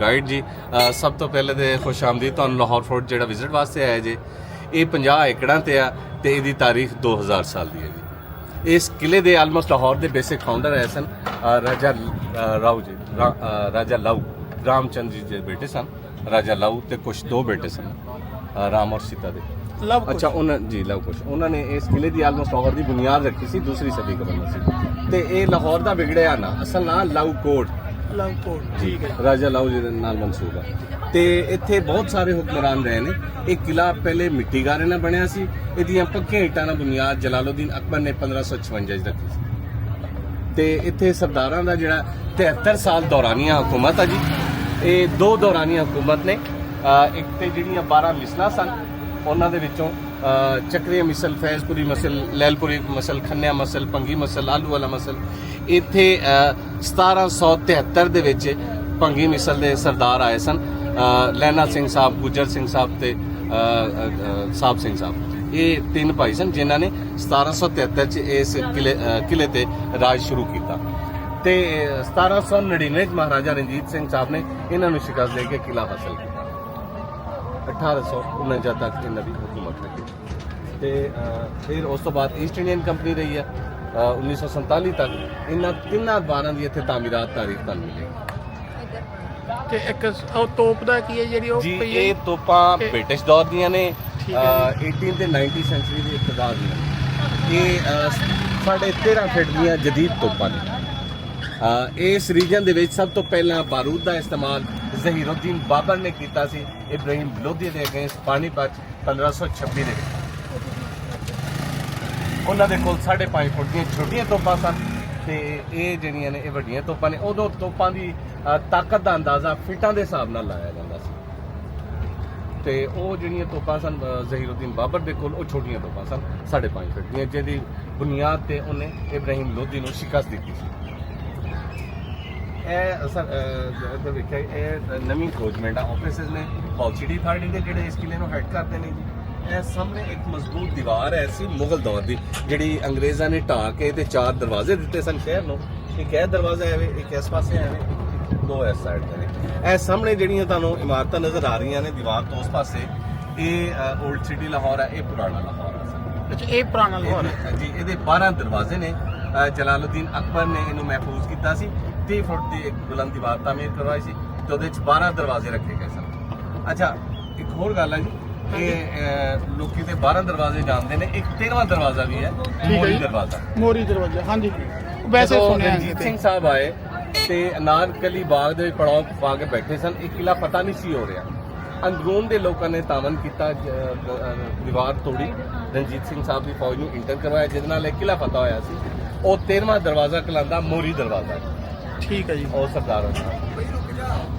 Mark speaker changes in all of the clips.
Speaker 1: Guide ਜੀ। ਸਭ ਤੋਂ ਪਹਿਲੇ ਤੇ ਖੁਸ਼ ਆਮਦੀਦ ਤੁਹਾਨੂੰ ਲਾਹੌਰ ਫੋਰਟ ਜਿਹੜਾ ਵਿਜ਼ਿਟ ਵਾਸਤੇ ਆਇਆ ਜੀ ਇਹ 50 ਏਕੜਾਂ ਤੇ ਆ ਤੇ ਇਹਦੀ ਤਾਰੀਖ 2000 ਸਾਲ ਦੀ ਹੈ ਜੀ। ਇਸ ਕਿਲੇ ਦੇ ਆਲਮੋਸਟ ਲਾਹੌਰ ਦੇ ਬੇਸਿਕ ਫਾਊਂਡਰ ਹੈ ਸਨ ਰਾਜਾ ਰਾਓ ਜੀ ਰਾਜਾ ਲਾਊ ਰਾਮਚੰਦ ਜੀ ਦੇ ਬੇਟੇ ਸਨ ਰਾਜਾ ਲਾਊ ਤੇ ਕੁਝ ਦੋ ਬੇਟੇ ਸਨ ਰਾਮ ਔਰ ਸੀਤਾ ਦੇ।
Speaker 2: ਲਵ
Speaker 1: ਅੱਛਾ ਉਹਨਾਂ ਜੀ ਲਵ ਕੁਸ਼ ਉਹਨਾਂ ਨੇ ਇਸ ਕਿਲੇ ਦੀ ਆਲਮੋਸਟ ਲਾਹੌਰ ਦੀ ਬੁਨਿਆਦ ਰੱਖੀ ਸੀ ਦੂਸਰੀ ਸਦੀ ਕਬਲ ਸੀ। ਤੇ ਇਹ ਲਾਹੌਰ ਦਾ ਵਿਗੜਿਆ ਨਾ ਅਸਲ ਨਾਂ ਲਾਊ ਕੋਟ।
Speaker 2: ਠੀਕ ਹੈ।
Speaker 1: ਰਾਜਾ ਲਾਊ ਜੀ ਦੇ ਨਾਲ ਮਨਸੂਬ ਆ। ਤੇ ਇੱਥੇ ਬਹੁਤ ਸਾਰੇ ਹੁਕਮਰਾਨ ਰਹੇ ਨੇ। ਇਹ ਕਿਲਾ ਪਹਿਲੇ ਮਿੱਟੀ ਗਾਰੇ ਨਾਲ ਬਣਿਆ ਸੀ। ਇਹਦੀਆਂ ਪੱਕੀਆਂ ਇੱਟਾਂ ਨਾਲ ਬੁਨਿਆਦ ਜਲਾਲਉਦੀਨ ਅਕਬਰ ਨੇ 1556 ਚ ਰੱਖੀ ਸੀ। ਤੇ ਇੱਥੇ ਸਰਦਾਰਾਂ ਦਾ ਜਿਹੜਾ 73 ਸਾਲ ਦੌਰਾਨੀਆ ਹਕੂਮਤ ਆ ਜੀ। ਇਹ ਦੋ ਦੌਰਾਨੀਆ ਹਕੂਮਤ ਨੇ। ਇੱਕ ਤੇ ਜਿਹੜੀਆਂ 12 ਮਿਸਲਾਂ ਸਨ ਉਹਨਾਂ ਦੇ ਵਿੱਚੋਂ ਚੱਕਰੀਆ ਮਿਸਲ ਫੈਜ਼ਪੁਰੀ ਮਸਲ ਲੈਲਪੁਰੀ ਮਸਲ ਖੰਨਿਆ ਮਸਲ ਪੰਗੀ ਮਸਲ ਆਲੂ ਵਾਲਾ ਮਸਲ ਇੱਥੇ ਅਹ 1773 ਦੇ ਵਿੱਚ ਪੰਗੀ ਮਿਸਲ ਦੇ ਸਰਦਾਰ ਆਏ ਸਨ ਲੈਨਾ ਸਿੰਘ ਸਾਹਿਬ ਗੁਜਰ ਸਿੰਘ ਸਾਹਿਬ ਤੇ ਸਾਹਿਬ ਸਿੰਘ ਸਾਹਿਬ ਇਹ ਤਿੰਨ ਭਾਈ ਸਨ ਜਿਨ੍ਹਾਂ ਨੇ 1773 ਚ ਇਸ ਕਿਲੇ ਅਹ, ਕਿਲੇ ਤੇ ਰਾਜ ਸ਼ੁਰੂ ਕੀਤਾ ਤੇ 1799 ਚ ਮਹਾਰਾਜਾ ਰਣਜੀਤ ਸਿੰਘ ਸਾਹਿਬ ਨੇ ਇਹਨਾਂ ਨੂੰ ਸ਼ਿਕਸਤ ਦੇ ਕੇ ਕਿਲਾ ਹਾਸਲ ਕੀਤਾ 1849 ਤੱਕ ਇਹਨਾਂ ਦੀ ਹਕੂਮਤ ਰਹੀ ਤੇ ਫਿਰ ਉਸ ਤੋਂ ਬਾਅਦ ਈਸਟ ਇੰਡੀਅਨ ਕੰਪਨੀ ਰਹੀ ਹੈ। ਅਹ, 1947 ਤੱਕ ਇਹਨਾਂ ਤਿੰਨਾਂ ਦੁਆਰਾਂ ਦੀ ਇੱਥੇ ਤਾਮੀਰਾਤ ਤਾਰੀਖ ਤੁਹਾਨੂੰ ਮਿਲੇਗੀ
Speaker 2: ਤੇ ਇੱਕ ਉਹ ਤੋਪ ਦਾ ਕੀ ਹੈ ਜਿਹੜੀ ਉਹ
Speaker 1: ਜੀ
Speaker 2: ਪਈ ਹੈ?
Speaker 1: ਇਹ ਤੋਪਾਂ ਬ੍ਰਿਟਿਸ਼ ਦੌਰ ਦੀਆਂ ਨੇ।
Speaker 2: ਠੀਕ ਹੈ
Speaker 1: ਅਹ, 18 ਤੇ 19 ਸੈਂਚੁਰੀ ਦੇ ਇਕਤਦਾਰ ਦੀਆਂ ਇਹ ਸਾਡੇ 13 ਫਿਟ ਦੀਆਂ ਜਦੀਦ ਤੋਪਾਂ ਨੇ। ਇਸ ਰੀਜਨ ਦੇ ਵਿੱਚ ਸਭ ਤੋਂ ਪਹਿਲਾਂ ਬਾਰੂਦ ਦਾ ਇਸਤੇਮਾਲ ਜ਼ਹੀਰੁद्दीन ਬਾਬਰ ਨੇ ਕੀਤਾ ਸੀ ਇਬਰਾਹੀਮ ਲੋਧੀ ਦੇ ਅਗੇਂਸਟ ਪਾਣੀਪਤ 1526 ਦੇ ਉਹਨਾਂ ਦੇ ਕੋਲ 5.5 ਫੁੱਟ ਦੀਆਂ ਛੋਟੀਆਂ ਤੋਪਾਂ ਸਨ ਤੇ ਇਹ ਜਿਹੜੀਆਂ ਨੇ, ਇਹ ਵੱਡੀਆਂ ਤੋਪਾਂ ਨੇ, ਉਦੋਂ ਤੋਪਾਂ ਦੀ ਤਾਕਤ ਦਾ ਅੰਦਾਜ਼ਾ ਫਿੱਟਾਂ ਦੇ ਹਿਸਾਬ ਨਾਲ ਲਾਇਆ ਜਾਂਦਾ ਸੀ। ਤੇ ਉਹ ਜਿਹੜੀਆਂ ਤੋਪਾਂ ਸਨ ਜ਼ਹੀਰੁद्दीन ਬਾਬਰ ਦੇ ਕੋਲ, ਉਹ ਛੋਟੀਆਂ ਤੋਪਾਂ ਸਨ 5.5 ਫੁੱਟ ਦੀਆਂ, ਜਿਹਦੀ ਬੁਨਿਆਦ ਤੇ ਉਹਨੇ ਇਬਰਾਹੀਮ ਲੋਧੀ ਨੂੰ ਸ਼ਿਕਸਤ ਦਿੱਤੀ ਸੀ। ਇਹ ਸਰ ਇਹ ਵੇਖਿਆ ਇਹ ਨਵੀਂ ਖੋਜਮੈਂਟ ਆਫਿਸਸ ਨੇ ਪੌਲਸੀਟੀ ਅਥਾਰਟੀ ਦੇ ਜਿਹੜੇ ਇਸ ਕਿਲੇ ਨੂੰ ਹੈਡ ਕਰਦੇ ਨੇ ਜੀ। ਇਹ ਸਾਹਮਣੇ ਇੱਕ ਮਜ਼ਬੂਤ ਦੀਵਾਰ ਹੈ ਸੀ ਮੁਗਲ ਦੌਰ ਦੀ ਜਿਹੜੀ ਅੰਗਰੇਜ਼ਾਂ ਨੇ ਢਾਹ ਕੇ ਤੇ ਚਾਰ ਦਰਵਾਜ਼ੇ ਦਿੱਤੇ ਸਨ ਸ਼ਹਿਰ ਨੂੰ। ਇੱਕ ਇਹ ਦਰਵਾਜ਼ਾ ਐਵੇਂ ਇੱਕ ਇਸ ਪਾਸੇ ਐਵੇਂ ਦੋ ਇਸ ਸਾਈਡ ਤੇ ਇਹ ਸਾਹਮਣੇ ਜਿਹੜੀਆਂ ਤੁਹਾਨੂੰ ਇਮਾਰਤਾਂ ਨਜ਼ਰ ਆ ਰਹੀਆਂ ਨੇ ਦੀਵਾਰ ਤੋਂ ਉਸ ਪਾਸੇ ਇਹ 올ਡ ਸਿਟੀ ਲਾਹੌਰ ਹੈ ਇਹ ਪੁਰਾਣਾ ਲਾਹੌਰ ਹੈ
Speaker 2: ਅੱਛਾ ਇਹ ਪੁਰਾਣਾ ਲਾਹੌਰ ਹੈ?
Speaker 1: ਜੀ ਇਹਦੇ 12 ਦਰਵਾਜ਼ੇ ਨੇ ਜਲਾਲਉਦੀਨ ਅਕਬਰ ਨੇ ਇਹਨੂੰ ਮਹਿਫੂਜ਼ ਕੀਤਾ ਸੀ। 30 ਫੁੱਟ ਦੀ ਇੱਕ ਬੁਲੰਦ ਦੀਵਾਰ ਤਾਮੀਰ ਕਰਵਾਈ ਸੀ ਤੇ ਉਹਦੇ ਵਿੱਚ 12 ਦਰਵਾਜ਼ੇ ਰੱਖੇ ਗਏ ਸਨ। ਅੱਛਾ ਇੱਕ ਹੋਰ ਗੱਲ ਹੈ ਜੀ ਇਹ ਲੋਕੀ ਤੇ 12 ਦਰਵਾਜ਼ੇ ਜਾਣਦੇ ਨੇ ਇੱਕ 13ਵਾਂ ਦਰਵਾਜ਼ਾ ਵੀ ਹੈ ਮੋਰੀ। ਦਰਵਾਜ਼ਾ।
Speaker 2: ਮੋਰੀ ਦਰਵਾਜ਼ਾ ਹਾਂਜੀ। ਵੈਸੇ ਸੁਣਿਆ
Speaker 1: ਰਣਜੀਤ ਸਿੰਘ ਸਾਹਿਬ ਆਏ ਤੇ ਅਨਾਰਕਲੀ ਬਾਗ ਦੇ ਪੜਾਅ ਪਾ ਕੇ ਬੈਠੇ ਸਨ ਇਹ ਕਿਲਾ ਪਤਾ ਨਹੀਂ ਸੀ ਹੋ ਰਿਹਾ। ਅੰਦਰੂਨ ਦੇ ਲੋਕਾਂ ਨੇ ਤਾਮਨ ਕੀਤਾ ਦੀਵਾਰ ਤੋੜੀ। ਰਣਜੀਤ ਸਿੰਘ ਸਾਹਿਬ ਦੀ ਫੌਜ ਨੂੰ ਇੰਟਰ ਕਰਵਾਇਆ ਜਿਹਦੇ ਨਾਲ ਇਹ ਕਿਲਾ ਫਤਹ ਹੋਇਆ ਸੀ। ਉਹ 13ਵਾਂ ਦਰਵਾਜ਼ਾ ਕਲਾਂਦਾ ਮੋਰੀ ਦਰਵਾਜ਼ਾ।
Speaker 2: ਠੀਕ ਹੈ ਜੀ
Speaker 1: ਉਹ ਸਰਦਾਰਾਂ ਦਾ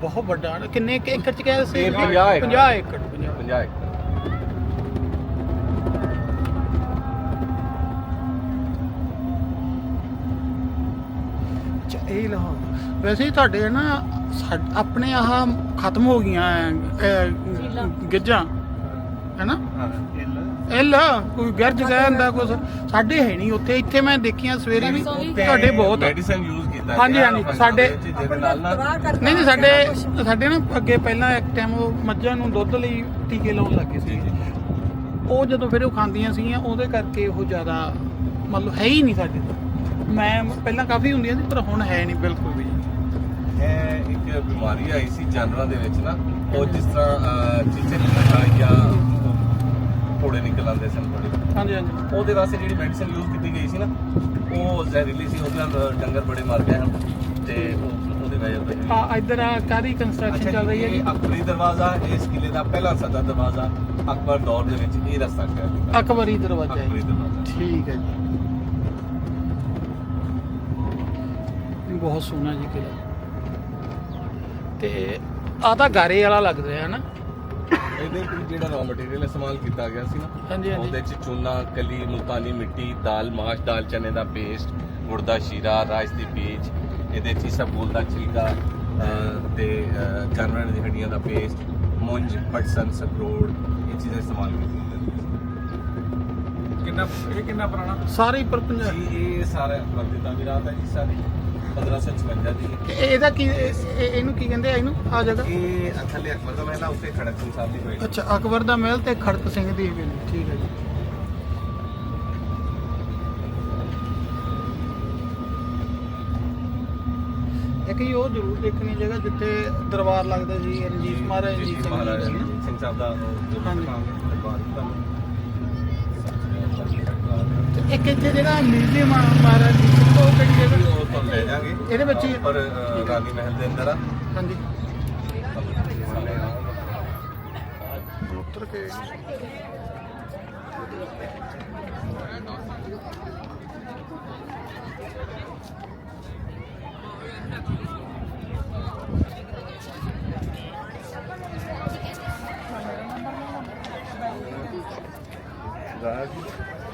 Speaker 2: ਬਹੁਤ ਵੱਡਾ ਹੈ। ਕਿੰਨੇ ਕੁ ਏਕੜ ਚ ਕਹਿਆ ਸੀ
Speaker 1: ਇਹ 50 ਏਕੜ।
Speaker 2: 50 ਏਕੜ 50
Speaker 1: 50 ਏਕੜ
Speaker 2: ਅੱਛਾ ਇਹ ਲਾਹੌਰ ਵੈਸੇ ਹੀ ਤੁਹਾਡੇ ਨਾ ਸਾਡ- ਆਪਣੇ ਆਹ ਖਤਮ ਹੋ ਗਈਆਂ ਅਹ, ਗਿੱਜਾਂ ਹੈਨਾ?
Speaker 1: ਹਾਂ
Speaker 2: ਐਲ ਕੋਈ ਗਿਰਜ ਗਿਆ ਹੁੰਦਾ ਕੁਝ ਸਾਡੇ ਹੈ ਨਹੀਂ ਉੱਥੇ ਇੱਥੇ ਮੈਂ ਦੇਖੀਆਂ ਸਵੇਰੇ ਵੀ ਤੁਹਾਡੇ ਬਹੁਤ ਆ।
Speaker 1: ਮੈਡੀਸਨ ਯੂਜ਼ ਕੀਤਾ
Speaker 2: ਹਾਂਜੀ,
Speaker 1: ਗਿਆ
Speaker 2: ਹਾਂਜੀ, ਸਾਡੇ-
Speaker 1: ਦੇ ਵਿੱਚ ਜਿਹਦੇ ਨਾਲ ਨਾ
Speaker 2: ਨਹੀਂ ਨਹੀਂ ਸਾਡੇ ਸਾਡੇ ਨਾ ਅੱਗੇ ਪਹਿਲਾਂ ਇੱਕ ਟਾਈਮ ਉਹ ਮੱਝਾਂ ਨੂੰ ਦੁੱਧ ਲਈ ਟੀਕੇ ਲਾਉਣ ਲੱਗੇ ਸੀ। ਉਹ ਜਦੋਂ ਫਿਰ ਉਹ ਖਾਂਦੀਆਂ ਸੀਗੀਆਂ ਉਹਦੇ ਕਰਕੇ ਉਹ ਜ਼ਿਆਦਾ ਮਤਲਬ ਹੈ ਹੀ ਨਹੀਂ ਸਾਡੇ ਤੋਂ। ਮੈਂ ਪਹਿਲਾਂ ਕਾਫੀ ਹੁੰਦੀਆਂ ਸੀ ਪਰ ਹੁਣ ਹੈ ਨਹੀਂ ਬਿਲਕੁਲ ਵੀ।
Speaker 1: ਇਹ ਇੱਕ ਬਿਮਾਰੀ ਆਈ ਸੀ ਜਾਨਵਰਾਂ ਦੇ ਵਿੱਚ ਨਾ ਉਹ ਜਿਸ ਤਰ੍ਹਾਂ ਚੀਚੇ ਨਿਕਲਦਾ ਜਾਂ ਫੋੜੇ ਨਿਕਲ ਆਉਂਦੇ ਸਨ ਬੜੇ
Speaker 2: ਹਾਂਜੀ ਹਾਂਜੀ।
Speaker 1: ਉਹਦੇ ਵਾਸਤੇ ਜਿਹੜੀ ਮੈਡੀਸਨ ਯੂਜ਼ ਕੀਤੀ ਗਈ ਸੀ ਨਾ ਉਹ ਜ਼ਹਿਰੀਲੀ ਸੀ ਉਹਦੇ ਨਾਲ ਡੰਗਰ ਬੜੇ ਮਰ ਗਏ ਹਨ ਤੇ ਉਹ- ਉਹਦੇ ਵਜ੍ਹਾ ਤੋਂ
Speaker 2: ਆ ਇੱਧਰ ਆ ਕਾਦੀ ਕੰਸਟਰਕਸ਼ਨ ਚੱਲ ਰਹੀ ਹੈ ਜੀ?
Speaker 1: ਅਕਬਰੀ ਦਰਵਾਜ਼ਾ ਇਸ ਕਿਲੇ ਦਾ ਪਹਿਲਾ ਸਦਾ ਦਰਵਾਜ਼ਾ ਅਕਬਰ ਦੌਰ ਦੇ ਵਿੱਚ ਇਹ ਰਸਤਾ ਗਿਆ
Speaker 2: ਅਕਬਰੀ ਦਰਵਾਜ਼ਾ ਹੈ
Speaker 1: ਅਕਬਰੀ ਦਰਵਾਜ਼ਾ।
Speaker 2: ਠੀਕ ਹੈ ਜੀ। ਬਹੁਤ ਸੋਹਣਾ ਜੀ ਕਿਲਾ ਤੇ ਆ ਤਾਂ ਗਾਰੇ ਵਾਲਾ ਲੱਗ ਰਿਹਾ ਹੈ ਨਾ।
Speaker 1: ਇਹਦੇ ਵਿੱਚ ਜਿਹੜਾ ਰॉ ਮਟੀਰੀਅਲ ਇਸਤੇਮਾਲ ਕੀਤਾ ਗਿਆ ਸੀ ਨਾ
Speaker 2: ਹਾਂਜੀ ਹਾਂਜੀ।
Speaker 1: ਉਹਦੇ ਚ ਚੂਨਾ ਕਲੀ ਮੁਲਤਾਨੀ ਮਿੱਟੀ ਦਾਲ ਮਾਸ਼ ਦਾਲ ਚਨੇ ਦਾ ਪੇਸਟ ਗੁੜ ਦਾ ਸ਼ੀਰਾ ਰਾਜ ਦੀ ਬੀਜ ਇਹਦੇ ਚ ਸਬੂਲ ਦਾ ਛਿਲਕਾ ਅਹ, ਤੇ ਅਹ, ਜਾਨਵਰਾਂ ਦੀ ਹੱਡੀਆਂ ਦਾ ਪੇਸਟ ਮੁੰਜ ਪਟਸਨ ਸਕਰੋੜ ਇਹ ਚੀਜ਼ਾਂ ਇਸਤੇਮਾਲ ਕੀਤੀਆਂ
Speaker 3: ਕਿੰਨਾ ਇਹ ਕਿੰਨਾ ਪੁਰਾਣਾ?
Speaker 2: ਸਾਰੇ ਪਰ ਪੰਜਾਬ
Speaker 1: ਜੀ ਇਹ ਸਾਰਾ ਅਕਬਰ ਦੀ ਤਾਮੀਰਾਤ ਹੈ ਜੀ ਸਾਰੀ। 1556 ਦੀ
Speaker 2: ਇਹ- ਇਹਦਾ ਕੀ ਇਹ- ਇਹ- ਇਹਨੂੰ ਕੀ ਕਹਿੰਦੇ ਆ ਇਹਨੂੰ? ਆ ਜਗ੍ਹਾ?
Speaker 1: ਇਹ ਥੱਲੇ ਅਕਬਰ ਦਾ ਮਹਿਲ ਆ ਉੱਤੇ ਖੜਕ ਸਿੰਘ ਸਾਹਿਬ ਦੀ ਹੋਈ
Speaker 2: ਅੱਛਾ ਅਕਬਰ ਦਾ ਮਹਿਲ ਤੇ ਖੜਕ ਸਿੰਘ ਦੀ ਹਵੇਲੀ ਠੀਕ ਹੈ ਜੀ। ਇੱਕ ਹੀ ਉਹ ਜ਼ਰੂਰ ਦੇਖਣੀ ਜਗ੍ਹਾ ਜਿੱਥੇ ਦਰਬਾਰ ਲੱਗਦਾ ਸੀ ਰਣਜੀਤ ਮਹਾਰਾਜ
Speaker 1: ਜੀ
Speaker 2: ਜੀ
Speaker 1: ਜੀ ਰਣਜੀਤ ਸਿੰਘ ਸਾਹਿਬ ਦਾ ਉਹ
Speaker 2: ਹਾਂਜੀ।
Speaker 1: ਦਰਬਾਰ ਦਾ
Speaker 2: ਤੇ ਇੱਕ ਇੱਥੇ ਜਿਹੜਾ ਮਿਊਜ਼ੀਅਮ ਆ ਮਹਾਰਾਜ ਜੀ ਉਹ ਕਿਹੜੀ ਜਗ੍ਹਾ?
Speaker 1: ਤੁਹਾਨੂੰ ਲੈ ਜਾਾਂਗੇ।
Speaker 2: ਇਹਦੇ ਵਿੱਚ ਹੀ
Speaker 1: ਪਰ ਰਾਨੀ ਮਹਿਲ ਦੇ ਅੰਦਰ ਆ।
Speaker 2: ਹਾਂਜੀ। ਉੱਤਰ ਕੇ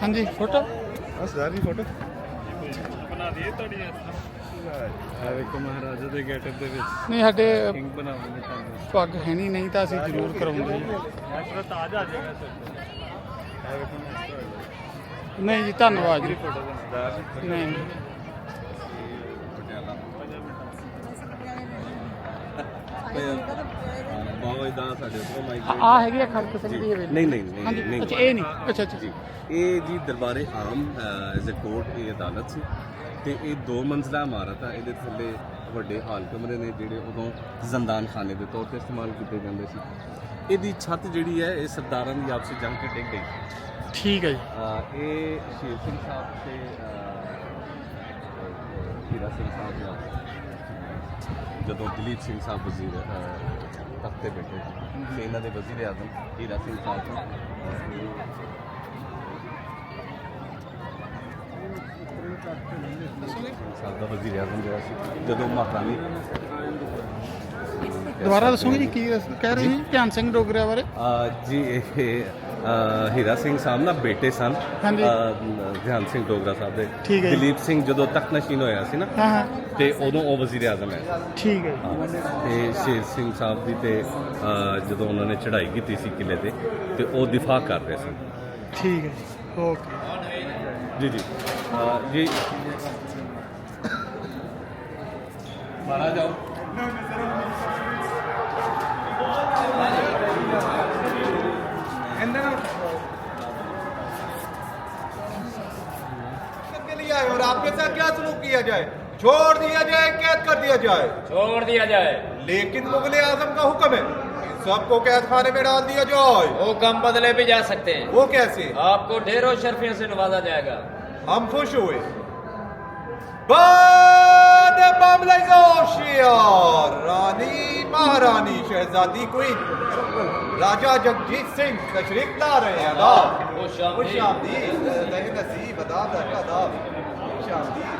Speaker 2: ਹਾਂਜੀ। Photo
Speaker 3: Sardar ji photo.
Speaker 4: ਆ ਵੇਖੋ ਮਹਾਰਾਜਾ ਦੇ ਗੇਟਅਪ ਦੇ ਵਿੱਚ
Speaker 2: ਨਹੀਂ ਸਾਡੇ
Speaker 4: ਕਿੰਗ ਬਣਾਉਂਦੇ ਤੁਹਾਨੂੰ
Speaker 2: ਪੱਗ ਹੈ ਨਹੀਂ ਨਹੀਂ ਤਾਂ ਅਸੀਂ ਜ਼ਰੂਰ ਕਰਾਉਂਦੇ ਜੀ
Speaker 4: ਐਕਟਰ ਤਾਜ ਆ ਜਾਏਗਾ ਸਰ ਆ ਵੇਖੋ ਮਾਸਟਰ
Speaker 2: ਨਹੀਂ ਜੀ ਧੰਨਵਾਦ ਜੀ।
Speaker 4: ਫੋਟੋ ਦਾ ਸਰਦਾਰ ਜੀ
Speaker 2: ਨਹੀਂ ਨਹੀਂ।
Speaker 1: ਬਾਬਾ ਦਾ ਸਾਡੇ ਉੱਪਰ ਮਾਈਕ
Speaker 2: ਆ- ਆ ਹੈਗੀ ਆ ਖੜਕ ਸਿੰਘ ਦੀ ਹਵੇਲੀ।
Speaker 1: ਨਹੀਂ ਨਹੀਂ ਨਹੀਂ
Speaker 2: ਹਾਂਜੀ
Speaker 1: ਨਹੀਂ
Speaker 2: ਅੱਛਾ ਇਹ ਨਹੀਂ। ਅੱਛਾ ਅੱਛਾ।
Speaker 1: ਜੀ। ਇਹ ਜੀ ਦਰਬਾਰੇ ਆਮ ਐਜ਼ ਅ ਕੋਰਟ ਇਹ ਅਦਾਲਤ ਸੀ। ਤੇ ਇਹ ਦੋ ਮੰਜ਼ਲਾ ਇਮਾਰਤ ਆ ਇਹਦੇ ਥੱਲੇ ਵੱਡੇ ਹਾਲ ਕਮਰੇ ਨੇ ਜਿਹੜੇ ਉਦੋਂ ਜ਼ੰਦਾਨ ਖਾਨੇ ਦੇ ਤੌਰ ਤੇ ਇਸਤੇਮਾਲ ਕੀਤੇ ਜਾਂਦੇ ਸੀ। ਇਹਦੀ ਛੱਤ ਜਿਹੜੀ ਹੈ ਇਹ ਸਰਦਾਰਾਂ ਦੀ ਆਪਸੀ ਜੰਗ ਕੇ ਡਿੱਗ ਗਈ।
Speaker 2: ਠੀਕ ਹੈ ਜੀ।
Speaker 1: ਇਹ ਸ਼ੇਰ ਸਿੰਘ ਸਾਹਿਬ ਤੇ ਹੀਰਾ ਸਿੰਘ ਸਾਹਿਬ ਦਾ ਜਦੋਂ ਦਲੀਪ ਸਿੰਘ ਸਾਹਿਬ ਵਜ਼ੀਰ ਤਖ਼ਤ ਤੇ ਬੈਠੇ ਸੀ। ਇਹਨਾਂ ਦੇ ਵਜ਼ੀਰ ਆਜ਼ਮ ਹੀਰਾ ਸਿੰਘ ਸਾਹਿਬ ਵਜ਼ੀਰ ਆਜ਼ਮ ਜਿਹੜਾ ਸੀ ਜਦੋਂ
Speaker 2: ਦੁਬਾਰਾ ਦੱਸੋਗੇ ਜੀ ਕੀ ਕਹਿ ਰਹੇ ਸੀ ਧਿਆਨ ਸਿੰਘ ਡੋਗਰਿਆ ਬਾਰੇ?
Speaker 1: ਅਹ ਜੀ ਇਹ ਅਹ ਹੀਰਾ ਸਿੰਘ ਸਾਹਿਬ ਨਾ ਬੇਟੇ ਸਨ।
Speaker 2: ਹਾਂਜੀ।
Speaker 1: ਅਹ ਧਿਆਨ ਸਿੰਘ ਡੋਗਰਾ ਸਾਹਿਬ ਦੇ।
Speaker 2: ਠੀਕ ਹੈ ਜੀ।
Speaker 1: ਦਲੀਪ ਸਿੰਘ ਜਦੋਂ ਤਖਤ ਨਸ਼ੀਨ ਹੋਇਆ ਸੀ ਨਾ
Speaker 2: ਹਾਂ ਹਾਂ।
Speaker 1: ਤੇ ਉਦੋਂ ਉਹ ਵਜ਼ੀਰ ਆਜ਼ਮ ਹੈ।
Speaker 2: ਠੀਕ ਹੈ ਜੀ।
Speaker 1: ਤੇ ਸ਼ੇਰ ਸਿੰਘ ਸਾਹਿਬ ਦੀ ਤੇ ਅਹ ਜਦੋਂ ਉਹਨਾਂ ਨੇ ਚੜ੍ਹਾਈ ਕੀਤੀ ਸੀ ਕਿਲੇ ਤੇ ਤੇ ਉਹ ਦਿਫਾ ਕਰ ਰਹੇ ਸਨ।
Speaker 2: ਠੀਕ ਹੈ ਜੀ। ਓਕੇ।
Speaker 3: جی جی۔ جی۔ مارا جاؤ۔ اور آپ کے ساتھ کیا سلوک کیا جائے؟
Speaker 5: چھوڑ دیا جائے
Speaker 3: قید کر دیا جائے۔ چھوڑ دیا جائے۔ لیکن مغل اعظم کا حکم ہے۔ سب
Speaker 5: کو قید خانے میں ڈال دیا جائے۔
Speaker 3: وہ کم
Speaker 5: بدلے بھی جا سکتے ہیں۔ وہ
Speaker 3: کیسے؟ آپ کو ڈھیروں شرفیوں سے نوازا جائے گا۔ ہم خوش ہوئے۔ بعد معاملہ زوشیار رانی مہارانی شہزادی
Speaker 5: کوئی۔ راجہ
Speaker 3: جگجیت سنگھ تشریف لا رہے ہیں۔ آداب خوش آمدید۔ ذہن
Speaker 1: نصیب آداب آداب۔ خوش آمدید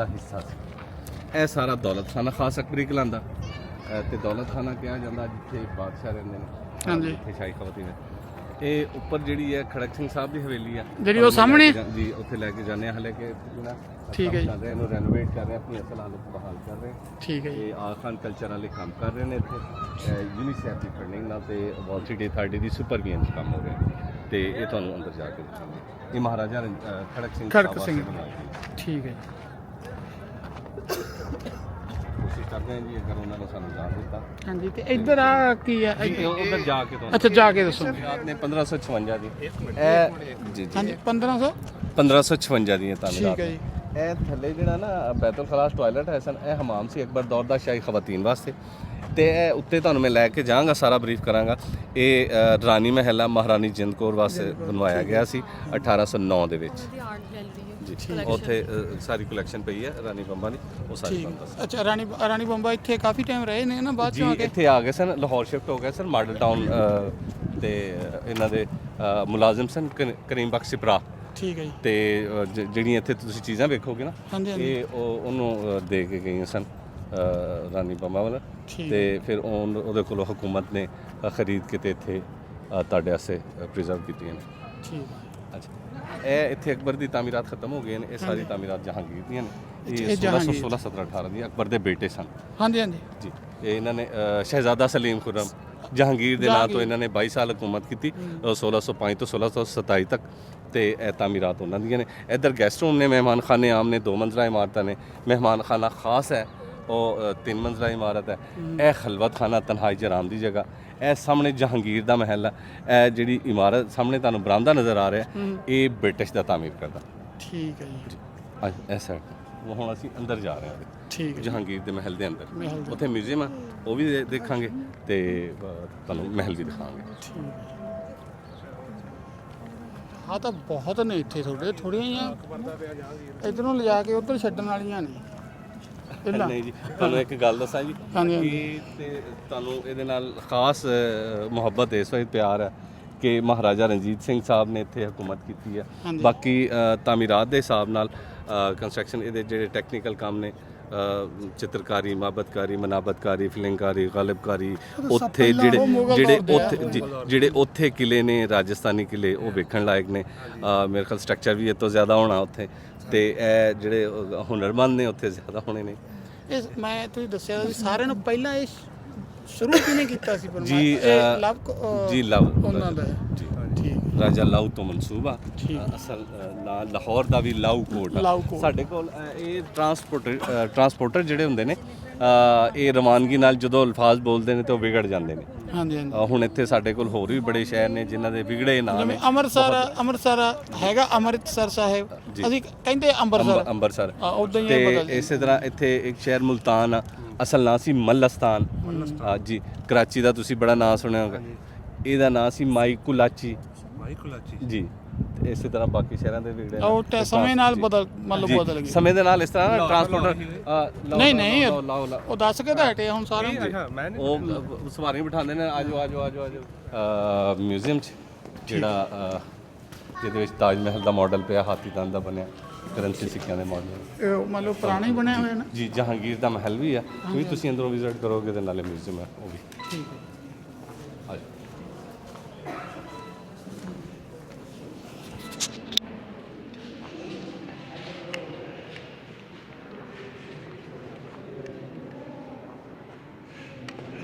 Speaker 1: حصہ اے سارا دولت خانہ خاص اکبری کلاندہ ਤੇ ਦੌਲਤਖਾਨਾ ਕਿਹਾ ਜਾਂਦਾ ਜਿੱਥੇ ਬਾਦਸ਼ਾਹ ਰਹਿੰਦੇ ਨੇ
Speaker 2: ਹਾਂਜੀ।
Speaker 1: ਜਿੱਥੇ ਸ਼ਾਹੀ ਖਵਤੀ ਨੇ ਇਹ ਉੱਪਰ ਜਿਹੜੀ ਹੈ ਖੜਕ ਸਿੰਘ ਸਾਹਿਬ ਦੀ ਹਵੇਲੀ ਆ
Speaker 2: ਜਿਹੜੀ ਉਹ ਸਾਹਮਣੇ?
Speaker 1: ਜੀ ਉੱਥੇ ਲੈ ਕੇ ਜਾਂਦੇ ਆ ਹਲੇ ਕਿ ਜਿਹੜਾ
Speaker 2: ਠੀਕ ਹੈ ਜੀ।
Speaker 1: ਕਰ ਰਹੇ ਇਹਨੂੰ ਰੈਨੋਵੇਟ ਕਰ ਰਹੇ ਆ, ਆਪਣੀ ਅਸਲ ਹਾਲਤ ਬਹਾਲ ਕਰ ਰਹੇ।
Speaker 2: ਠੀਕ ਹੈ ਜੀ
Speaker 1: ਇਹ ਆਰ ਖਾਨ ਕਲਚਰ ਵਾਲੇ ਕੰਮ ਕਰ ਰਹੇ ਨੇ ਇੱਥੇ ਯੂਨੀਸੈਫ ਦੀ ਫੰਡਿੰਗ ਨਾਲ ਤੇ ਵਾਲ ਸਿਟੀ ਅਥਾਰਟੀ ਦੀ ਸੁਪਰਵੀਜ਼ਨ ਕੰਮ ਹੋ ਰਿਹਾ ਤੇ ਇਹ ਤੁਹਾਨੂੰ ਅੰਦਰ ਜਾ ਕੇ ਦਿਖਾਉਂਗੇ ਇਹ ਮਹਾਰਾਜਾ ਖੜਕ ਸਿੰਘ
Speaker 2: ਖੜਕ ਸਿੰਘ। ਠੀਕ ਹੈ
Speaker 1: ਕੋਸ਼ਿਸ਼ ਕਰਦੇ ਹਾਂ ਜੀ ਅਗਰ ਉਹਨਾਂ ਨੇ ਸਾਨੂੰ ਜਾਣ ਦਿੱਤਾ।
Speaker 2: ਹਾਂਜੀ ਤੇ ਇੱਧਰ ਆ ਕੀ ਹੈ
Speaker 1: ਜੀ ਉਧਰ ਜਾ ਕੇ ਤੁਹਾਨੂੰ
Speaker 2: ਅੱਛਾ ਜਾ ਕੇ ਦੱਸੋ।
Speaker 1: ਆਪਣੇ 1556 ਦੀ। ਇਹ ਜੀ ਜੀ।
Speaker 2: ਹਾਂਜੀ 1500
Speaker 1: 1556 ਦੀਆਂ ਤਾਮੀਰਾਤ
Speaker 2: ਠੀਕ ਹੈ ਜੀ।
Speaker 1: ਇਹ ਥੱਲੇ ਜਿਹੜਾ ਨਾ ਬੈਤੁਲ ਖਲਾਸ ਟਾਇਲਟ ਹੈ ਸਨ ਇਹ ਹਮਾਮ ਸੀ ਅਕਬਰ ਦੌਰ ਦਾ ਸ਼ਾਹੀ ਖਵਾਤੀਨ ਵਾਸਤੇ। ਤੇ ਇਹ ਉੱਤੇ ਤੁਹਾਨੂੰ ਮੈਂ ਲੈ ਕੇ ਜਾਵਾਂਗਾ ਸਾਰਾ ਬਰੀਫ ਕਰਾਂਗਾ। ਇਹ ਅ, ਰਾਣੀ ਮਹਿਲਾ ਮਹਾਰਾਣੀ ਜਿੰਦ ਕੌਰ ਵਾਸਤੇ ਬਣਵਾਇਆ ਗਿਆ ਸੀ 1809 ਦੇ ਵਿੱਚ।
Speaker 6: ਦੀ ਆਰਟ ਗੈਲਰੀ
Speaker 1: ਜੀ ਉੱਥੇ ਅ, ਸਾਰੀ ਕਲੈਕਸ਼ਨ ਪਈ ਹੈ ਰਾਣੀ ਬੰਬਾ ਦੀ ਉਹ ਸਾਰੀ ਤੁਹਾਨੂੰ ਦੱਸ
Speaker 2: ਅੱਛਾ ਰਾਣੀ ਰਾਣੀ ਬੰਬਾ ਇੱਥੇ ਕਾਫੀ ਟਾਈਮ ਰਹੇ ਨੇ ਨਾ ਬਾਅਦ
Speaker 1: ਜੀ
Speaker 2: ਚੋਂ ਆ ਕੇ?
Speaker 1: ਇੱਥੇ ਆ ਗਏ ਸਨ ਲਾਹੌਰ ਸ਼ਿਫਟ ਹੋ ਗਏ ਸਨ ਮਾਡਲ ਟਾਊਨ ਅ, ਤੇ ਇਹਨਾਂ ਦੇ ਅ, ਮੁਲਾਜ਼ਮ ਸਨ ਕਰੀ- ਕਰੀਮ ਬਖਸ਼ ਸਿਪਰਾ।
Speaker 2: ਠੀਕ ਹੈ ਜੀ।
Speaker 1: ਤੇ ਅ, ਜ- ਜਿਹੜੀਆਂ ਇੱਥੇ ਤੁਸੀਂ ਚੀਜ਼ਾਂ ਵੇਖੋਗੇ ਨਾ
Speaker 2: ਹਾਂਜੀ, ਹਾਂਜੀ।
Speaker 1: ਇਹ ਉਹ ਉਹਨੂੰ ਅ, ਦੇ ਕੇ ਗਈਆਂ ਸਨ ਅ, ਰਾਣੀ ਬੰਬਾ ਵਾਲਾ।
Speaker 2: ਠੀਕ।
Speaker 1: ਤੇ ਫਿਰ ਉਹ- ਉਹਦੇ ਕੋਲੋਂ ਹਕੂਮਤ ਨੇ ਅ, ਖਰੀਦ ਕੇ ਤੇ ਇੱਥੇ ਅ, ਤੁਹਾਡੇ ਵਾਸਤੇ ਪ੍ਰੀਜ਼ਰਵ ਕੀਤੀਆਂ ਨੇ।
Speaker 2: ਠੀਕ। ਹੈ
Speaker 1: ਅੱਛਾ। ਇਹ ਇੱਥੇ ਅਕਬਰ ਦੀ ਤਾਮੀਰਾਤ ਖਤਮ ਹੋ ਗਈਆਂ ਨੇ ਇਹ ਸਾਰੀ ਤਾਮੀਰਾਤ ਜਹਾਂਗੀਰ ਦੀਆਂ ਨੇ। ਇਹ
Speaker 2: ਇਹ
Speaker 1: 16
Speaker 2: ਜਹਾਂਗੀਰ।
Speaker 1: 16 17 18 ਦੀ ਅਕਬਰ ਦੇ ਬੇਟੇ ਸਨ।
Speaker 2: ਹਾਂਜੀ ਹਾਂਜੀ।
Speaker 1: ਜੀ ਇਹ ਇਹਨਾਂ ਨੇ ਸ਼ਹਿਜ਼ਾਦਾ ਸਲੀਮ ਖੁਰਮ ਜਹਾਂਗੀਰ ਦੇ ਨਾਂ ਤੋਂ ਇਹਨਾਂ ਨੇ 22 ਸਾਲ ਹਕੂਮਤ ਕੀਤੀ ਅ, 1605 ਤੋਂ 1627 ਤੱਕ ਤੇ ਇਹ ਤਾਮੀਰਾਤ ਉਹਨਾਂ ਦੀਆਂ ਨੇ। ਇੱਧਰ ਗੈਸਟ ਰੂਮ ਨੇ ਮਹਿਮਾਨ ਖਾਨੇ ਆਮ ਨੇ ਦੋ ਮੰਜ਼ਲਾ ਇਮਾਰਤਾਂ ਨੇ। ਮਹਿਮਾਨ ਖਾਨਾ ਖਾਸ ਹੈ ਉਹ ਤਿੰਨ ਮੰਜ਼ਲਾ ਇਮਾਰਤ ਹੈ। ਇਹ ਖਲਵਤ ਖਾਨਾ ਤਨਹਾਈ ਜਰਾਮ ਦੀ ਜਗ੍ਹਾ। ਇਹ ਸਾਹਮਣੇ ਜਹਾਂਗੀਰ ਦਾ ਮਹਿਲ ਹੈ। ਇਹ ਜਿਹੜੀ ਇਮਾਰਤ ਸਾਹਮਣੇ ਤੁਹਾਨੂੰ ਬਰਾਮਦਾ ਨਜ਼ਰ ਆ ਰਿਹਾ ਇਹ ਬ੍ਰਿਟਿਸ਼ ਦਾ ਤਾਮੀਰ ਕਰਦਾ।
Speaker 2: ਠੀਕ ਹੈ ਜੀ।
Speaker 1: ਅੱਜ ਇਸ ਸਾਈਡ ਉਹ ਹੁਣ ਅਸੀਂ ਅੰਦਰ ਜਾ ਰਹੇ ਹਾਂ
Speaker 2: ਠੀਕ ਹੈ
Speaker 1: ਜਹਾਂਗੀਰ ਦੇ ਮਹਿਲ ਦੇ ਅੰਦਰ। ਉੱਥੇ ਮਿਊਜ਼ੀਅਮ ਆ ਉਹ ਵੀ ਦੇਖਾਂਗੇ ਤੇ ਤੁਹਾਨੂੰ ਮਹਿਲ ਵੀ ਦਿਖਾਵਾਂਗੇ।
Speaker 2: ਆ ਤਾਂ ਬਹੁਤ ਨੇ ਇੱਥੇ ਤੁਹਾਡੇ ਥੋੜੀਆਂ ਜਿਹੀਆਂ ਇਧਰੋਂ ਲਿਜਾ ਕੇ ਉਧਰ ਛੱਡਣ ਵਾਲੀਆਂ ਨੇ। ਪਹਿਲਾਂ
Speaker 1: ਨਹੀਂ ਜੀ ਤੁਹਾਨੂੰ ਇੱਕ ਗੱਲ ਦੱਸਾਂ ਜੀ। ਕਿ ਤੇ ਤੁਹਾਨੂੰ ਇਹਦੇ ਨਾਲ ਖਾਸ ਮੁਹੱਬਤ ਇਸ ਵਕਤ ਪਿਆਰ ਹੈ ਕਿ ਮਹਾਰਾਜਾ ਰਣਜੀਤ ਸਿੰਘ ਸਾਹਿਬ ਨੇ ਇੱਥੇ ਹਕੂਮਤ ਕੀਤੀ ਹੈ। ਬਾਕੀ ਤਾਮੀਰਾਤ ਦੇ ਹਿਸਾਬ ਨਾਲ ਕੰਸਟਰਕਸ਼ਨ ਇਹਦੇ ਜਿਹੜੇ ਟੈਕਨੀਕਲ ਕੰਮ ਨੇ ਚਿੱਤਰਕਾਰੀ ਮਾਬਤਕਾਰੀ ਮਨਾਬਤਕਾਰੀ ਫਿਲਿੰਗਕਾਰੀ ਗਾਲਿਬਕਾਰੀ ਉੱਥੇ ਜਿਹੜੇ ਜਿਹੜੇ। ਉੱਥੇ ਜਿਹੜੇ ਉੱਥੇ ਕਿਲੇ ਨੇ ਰਾਜਸਥਾਨੀ ਕਿਲੇ ਉਹ ਵੇਖਣ ਲਾਇਕ ਨੇ ਮੇਰੇ ਖਿਆਲ ਸਟਰਕਚਰ ਵੀ ਇਹ ਤੋਂ ਜ਼ਿਆਦਾ ਹੋਣਾ ਉੱਥੇ ਤੇ ਇਹ ਜਿਹੜੇ ਹੁਨਰਮੰਦ ਨੇ ਉੱਥੇ ਜ਼ਿਆਦਾ ਹੋਣੇ ਨੇ
Speaker 2: ਇਹ ਮੈਂ ਤੁਸੀਂ ਦੱਸਿਆ ਵੀ ਸਾਰਿਆਂ ਨੂੰ ਪਹਿਲਾਂ ਇਹ ਸ਼ੁਰੂ ਕਿਹਨੇ ਕੀਤਾ ਸੀ ਪਰ
Speaker 1: ਜੀ,
Speaker 2: ਲਵ
Speaker 1: ਜੀ ਲਵ
Speaker 2: ਉਹਨਾਂ ਦਾ ਹੈ।
Speaker 1: ਜੀ
Speaker 2: ਠੀਕ
Speaker 1: ਰਾਜਾ ਲਾਊ ਤੋਂ ਮਨਸੂਬਾ। ਅਸਲ ਅ, ਨਾਂ ਲਾਹੌਰ ਦਾ ਵੀ ਲਾਊ ਕੋਟ ਆ।
Speaker 2: ਕੋਟ।
Speaker 1: ਸਾਡੇ ਕੋਲ ਅ, ਇਹ ਟਰਾਂਸਪੋਰਟਰ ਟਰਾਂਸਪੋਰਟਰ ਜਿਹੜੇ ਹੁੰਦੇ ਨੇ ਇਹ ਰਵਾਨਗੀ ਨਾਲ ਜਦੋਂ ਅਲਫਾਜ਼ ਬੋਲਦੇ ਨੇ ਤਾਂ ਉਹ ਵਿਗੜ ਜਾਂਦੇ ਨੇ।
Speaker 2: ਹਾਂਜੀ ਹਾਂਜੀ।
Speaker 1: ਅ, ਹੁਣ ਇੱਥੇ ਸਾਡੇ ਕੋਲ ਹੋਰ ਵੀ ਬੜੇ ਸ਼ਹਿਰ ਨੇ ਜਿਨ੍ਹਾਂ ਦੇ ਵਿਗੜੇ ਨਾਂ
Speaker 2: ਜਿਵੇਂ
Speaker 1: ਨੇ।
Speaker 2: ਅੰਮ੍ਰਿਤਸਰ ਅੰਮ੍ਰਿਤਸਰ ਹੈਗਾ ਅੰਮ੍ਰਿਤਸਰ ਸਾਹਿਬ। ਅਸੀਂ ਕਹਿੰਦੇ ਅੰਮ੍ਰਿਤਸਰ
Speaker 1: ਅੰਬ- ਅੰਮ੍ਰਿਤਸਰ
Speaker 2: ਹਾਂ, ਉੱਦਾਂ ਹੀ ਇਹ
Speaker 1: ਤੇ
Speaker 2: ਬਦਲ।
Speaker 1: ਇਸੇ ਤਰ੍ਹਾਂ ਇੱਥੇ ਇੱਕ ਸ਼ਹਿਰ ਮੁਲਤਾਨ ਆ। ਅਸਲ ਨਾਂ ਸੀ ਮੱਲਸਤਾਨ। ਆ ਜੀ। ਕਰਾਚੀ ਦਾ ਤੁਸੀਂ ਬੜਾ ਨਾਂ ਸੁਣਿਆ ਹੋਗਾ ਇਹਦਾ ਨਾਂ ਸੀ ਮਾਈ ਕੁਲਾਚੀ
Speaker 4: ਮਾਈ ਕੁਲਾਚੀ
Speaker 1: ਜੀ। ਇਸੇ ਤਰ੍ਹਾਂ ਬਾਕੀ ਸ਼ਹਿਰਾਂ ਦੇ ਵਿਗੜੇ
Speaker 2: ਉਹ ਤੇ ਸਮੇਂ ਨਾਲ ਬਦਲ ਮਤਲਬ ਬਦਲ ਗਏ।
Speaker 1: ਸਮੇਂ ਦੇ ਨਾਲ ਇਸ ਤਰ੍ਹਾਂ ਨਾ ਟਰਾਂਸਪੋਰਟਰ
Speaker 2: ਨਹੀਂ ਨਹੀਂ। ਉਹ ਦੱਸ ਕੇ ਤਾਂ ਹਟੇ ਹੁਣ ਸਾਰਿਆਂ ਨੂੰ।
Speaker 1: ਉਹ ਅ, ਸਵਾਰੀ ਬਿਠਾਉਂਦੇ ਨੇ ਆਜੋ ਆਜੋ ਆਜੋ ਆਜੋ। ਮਿਊਜ਼ੀਅਮ 'ਚ ਜਿਹੜਾ ਜਿਹਦੇ ਵਿੱਚ ਤਾਜ ਮਹਿਲ ਦਾ ਮਾਡਲ ਪਿਆ ਹਾਥੀ ਦੰਦ ਦਾ ਬਣਿਆ ਕਰੰਸੀ ਸਿੱਕਿਆਂ ਦੇ ਮਾਡਲ
Speaker 2: ਇਹ ਮਤਲਬ ਪੁਰਾਣੇ ਹੀ ਬਣੇ ਹੋਏ ਨੇ?
Speaker 1: ਜੀ ਜਹਾਂਗੀਰ ਦਾ ਮਹਿਲ ਵੀ ਆ। ਉਹ ਵੀ ਤੁਸੀਂ ਅੰਦਰੋਂ ਵਿਜ਼ਿਟ ਕਰੋਗੇ ਤੇ ਨਾਲੇ ਮਿਊਜ਼ੀਅਮ ਹੈ ਉਹ ਵੀ।
Speaker 2: ਠੀਕ ਹੈ।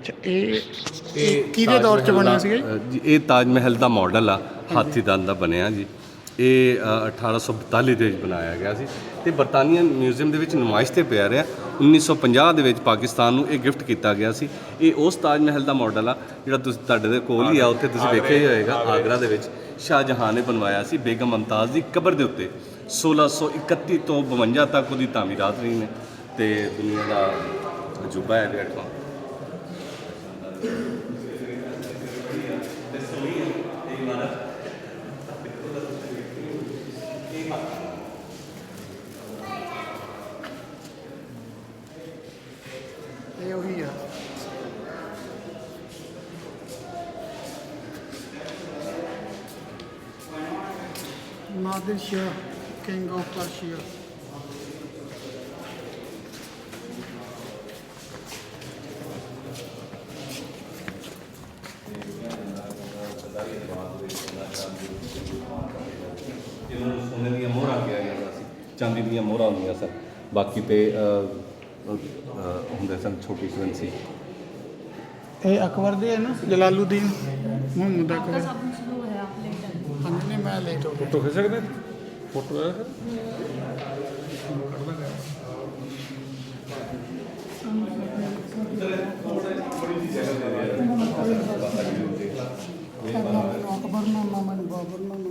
Speaker 2: ਅੱਛਾ ਇਹ ਇਹ ਕਿਹਦੇ ਦੌਰ ਚ ਬਣਿਆ ਸੀਗਾ ਜੀ?
Speaker 1: ਇਹ ਤਾਜ ਮਹਿਲ ਦਾ ਮਾਡਲ ਆ ਹਾਥੀ ਦੰਦ ਦਾ ਬਣਿਆ ਜੀ। ਇਹ ਅ, 1842 ਦੇ ਵਿੱਚ ਬਣਾਇਆ ਗਿਆ ਸੀ। ਤੇ ਬਰਤਾਨੀਅਨ ਮਿਊਜ਼ੀਅਮ ਦੇ ਵਿੱਚ ਨੁਮਾਇਸ਼ ਤੇ ਪਿਆ ਰਿਹਾ। 1950 ਦੇ ਵਿੱਚ ਪਾਕਿਸਤਾਨ ਨੂੰ ਇਹ ਗਿਫਟ ਕੀਤਾ ਗਿਆ ਸੀ। ਇਹ ਉਸ ਤਾਜ ਮਹਿਲ ਦਾ ਮਾਡਲ ਆ ਜਿਹੜਾ ਤੁਸੀਂ ਤੁਹਾਡੇ ਦੇ ਕੋਲ ਹੀ ਆ ਉੱਥੇ ਤੁਸੀਂ ਵੇਖਿਆ ਹੀ ਹੋਏਗਾ ਆਗਰਾ ਦੇ ਵਿੱਚ ਸ਼ਾਹਜਹਾਂ ਨੇ ਬਣਵਾਇਆ ਸੀ ਬੇਗਮ ਮੁਮਤਾਜ਼ ਦੀ ਕਬਰ ਦੇ ਉੱਤੇ। 1631 ਤੋਂ 52 ਤੱਕ ਉਹਦੀ ਤਾਮੀਰਾਤ ਰਹੀ ਨੇ। ਤੇ ਦੁਨੀਆ ਦਾ ਅਜੂਬਾ ਹੈ ਜਿਹੜਾ
Speaker 2: ਇਹ ਉਹੀ ਆ Nadir Shah king of Persia
Speaker 1: ਇਹਨਾਂ ਨੂੰ ਸੋਨੇ ਦੀਆਂ ਮੋਹਰਾਂ ਕਿਹਾ ਜਾਂਦਾ ਸੀ ਚਾਂਦੀ ਦੀਆਂ ਮੋਹਰਾਂ ਹੁੰਦੀਆਂ ਸਨ। ਬਾਕੀ ਤੇ ਹੁੰਦੇ ਸਨ ਛੋਟੀ ਕਰੰਸੀ
Speaker 2: ਇਹ ਅਕਬਰ ਦੇ ਹੈ ਨਾ ਜਲਾਲੂਦੀਨ? ਮੁਹੰਮਦ ਅਕਬਰ ਹਾਂਜੀ ਨਹੀਂ ਮੈਂ ਲੇਟ ਹੋ ਗਿਆ।
Speaker 4: ਫੋਟੋ ਖਿੱਚ ਸਕਦੇ ਫੋਟੋ ਹੈ
Speaker 2: ਅਕਬਰਨਾਮਾ ਮੈਂ ਬਾਬਰਨਾਮਾ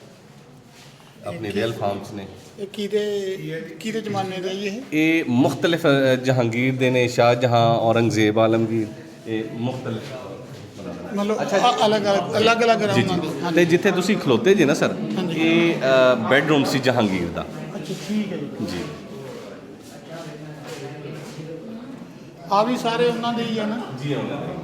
Speaker 1: ਆਪਣੇ ਰੀਅਲ ਫਾਰਮ ਚ ਨੇ
Speaker 2: ਇਹ ਕਿਹਦੇ ਕਿਹਦੇ ਜ਼ਮਾਨੇ ਦਾ ਜੀ ਇਹ
Speaker 1: ਇਹ ਮੁxtਲਿਫ ਜਹਾਂਗੀਰ ਦੇ ਨੇ ਸ਼ਾਹਜਹਾਂ ਔਰੰਗਜ਼ੇਬ ਆਲਮਗੀਰ ਇਹ ਮੁxtਲਿਫ
Speaker 2: ਮਤਲਬ ਅ- ਅਲੱਗ ਅਲੱਗ ਅਲੱਗ ਅਲੱਗ
Speaker 1: ਜੀ
Speaker 2: ਰੌਣਾਂ ਦੇ
Speaker 1: ਜੀ
Speaker 2: ਹਾਂਜੀ
Speaker 1: ਤੇ ਜਿੱਥੇ ਤੁਸੀਂ ਖਲੋਤੇ ਜੇ ਨਾ ਸਰ। ਇਹ ਬੈੱਡਰੂਮ ਸੀ ਜਹਾਂਗੀਰ ਦਾ
Speaker 2: ਅੱਛਾ ਠੀਕ ਹੈ ਜੀ
Speaker 1: ਜੀ
Speaker 2: ਆ ਵੀ ਸਾਰੇ ਉਹਨਾਂ ਦੇ ਹੀ ਆ ਨਾ
Speaker 1: ਜੀ ਉਹਨਾਂ ਦੇ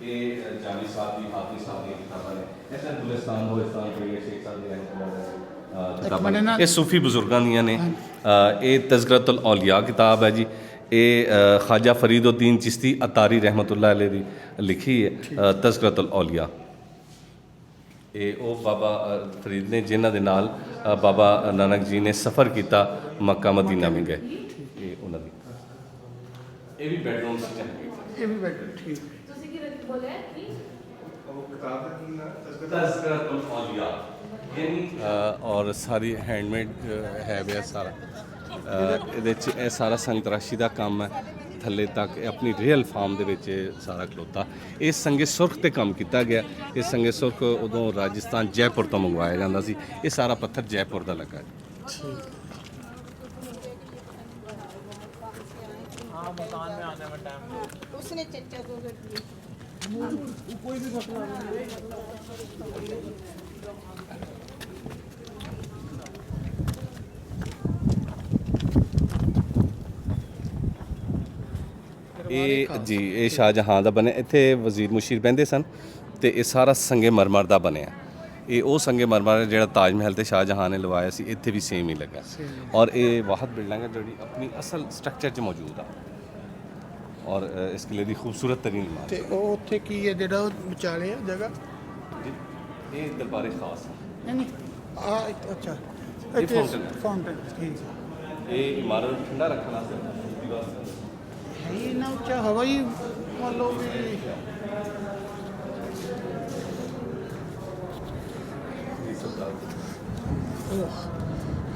Speaker 1: ਇਹ ਜਾਨੀ ਸਾਹਿਬ ਦੀ ਹਾਫੀ ਸਾਹਿਬ ਦੀ ਕਿਤਾਬਾਂ ਨੇ ਇਹ ਤਾਂ ਗੁਲਿਸਤਾਨ ਹੋਇਸਤਾਨ ਦੇ ਸ਼ੇਖ ਸਾਹਿਬ ਦੇ ਅਹ, ਕਿਤਾਬਾਂ ਨੇ। ਇਹ ਸੂਫੀ ਬਜ਼ੁਰਗਾਂ ਦੀਆਂ ਨੇ। ਅ, ਇਹ ਤਜ਼ਕਰਤੁਲ ਔਲੀਆ ਕਿਤਾਬ ਹੈ ਜੀ। ਇਹ ਅ, ਖਵਾਜਾ ਫਰੀਦਉਦੀਨ ਚਿਸ਼ਤੀ ਅਤਾਰੀ ਰਹਿਮਤੁਲਲਾਹ ਅਲੈਹ ਦੀ ਲਿਖੀ ਹੈ ਅ, ਤਜ਼ਕਰਤੁਲ ਔਲੀਆ। ਇਹ ਉਹ ਬਾਬਾ ਅ, ਫਰੀਦ ਨੇ ਜਿਨ੍ਹਾਂ ਦੇ ਨਾਲ ਅ, ਬਾਬਾ ਨਾਨਕ ਜੀ ਨੇ ਸਫ਼ਰ ਕੀਤਾ ਮੱਕਾ ਮਦੀਨਾ ਵੀ ਗਏ ਇਹ ਉਹਨਾਂ ਦੀ। ਇਹ ਵੀ ਬੈਡਰੂਮ ਸੀ
Speaker 2: ਇਹ ਵੀ ਬੈਠ ਠੀਕ।
Speaker 6: ਤੁਸੀਂ ਕੀ ਬੋਲੇ ਕਿ?
Speaker 1: ਤਜ਼ਕਰਤੁਲ ਔਲੀਆ ਯਾਨੀ ਔਰ ਸਾਰੀ ਹੈਂਡਮੇਡ ਹੈ ਵੇ ਸਾਰਾ ਅ, ਇਹਦੇ ਚ ਇਹ ਸਾਰਾ ਸੰਗ ਤਰਾਸ਼ੀ ਦਾ ਕੰਮ ਹੈ ਥੱਲੇ ਤੱਕ ਇਹ ਆਪਣੀ ਰੀਅਲ ਫਾਰਮ ਦੇ ਵਿੱਚ ਇਹ ਸਾਰਾ ਖਲੋਤਾ ਇਹ ਸੰਗੇ ਸੁਰਖ ਤੇ ਕੰਮ ਕੀਤਾ ਗਿਆ ਇਹ ਸੰਗੇ ਸੁਰਖ ਉਦੋਂ ਰਾਜਸਥਾਨ ਜੈਪੁਰ ਤੋਂ ਮੰਗਵਾਇਆ ਜਾਂਦਾ ਸੀ ਇਹ ਸਾਰਾ ਪੱਥਰ ਜੈਪੁਰ ਦਾ ਲੱਗਾ ਹੈ
Speaker 7: उसने चच्चा को कर दिया
Speaker 1: ਇਹ ਜੀ ਇਹ ਸ਼ਾਹਜਹਾਂ ਦਾ ਬਣਿਆ ਇੱਥੇ ਵਜ਼ੀਰ ਮੁਸ਼ੀਰ ਬਹਿੰਦੇ ਸਨ ਤੇ ਇਹ ਸਾਰਾ ਸੰਗੇ ਮਰਮਰ ਦਾ ਬਣਿਆ। ਇਹ ਉਹ ਸੰਗੇ ਮਰਮਰ ਹੈ ਜਿਹੜਾ ਤਾਜ ਮਹਿਲ ਤੇ ਸ਼ਾਹਜਹਾਂ ਨੇ ਲਵਾਇਆ ਸੀ ਇੱਥੇ ਵੀ ਸੇਮ ਹੀ ਲੱਗਾ। ਔਰ ਇਹ ਵਾਹਦ ਬਿਲਡਿੰਗ ਹੈ ਜਿਹੜੀ ਆਪਣੀ ਅਸਲ ਸਟਰਕਚਰ 'ਚ ਮੌਜੂਦ ਆ। ਔਰ ਇਸ ਕਿਲੇ ਦੀ ਖੂਬਸੂਰਤ ਤਰੀਨ ਇਮਾਰਤ
Speaker 2: ਤੇ ਉਹ ਉੱਥੇ ਕੀ ਹੈ ਜਿਹੜਾ ਵਿਚਾਲੇ ਆ ਜਗ੍ਹਾ?
Speaker 1: ਇਹ ਦਰਬਾਰੇ ਖਾਸ ਹੈ।
Speaker 2: ਨਹੀਂ ਨਹੀਂ। ਆ ਅੱਛਾ।
Speaker 1: ਇਹ ਹੈ।
Speaker 2: ਫਾਊਂਟਨ ਠੀਕ ਹੈ।
Speaker 1: ਇਹ ਇਮਾਰਤ ਠੰਡਾ ਰੱਖਣ ਵਾਸਤੇ
Speaker 2: ਹੈ। ਨਾ ਉੱਚਾ ਹਵਾ ਹੀ ਮੰਨ ਲਓ ਵੀ।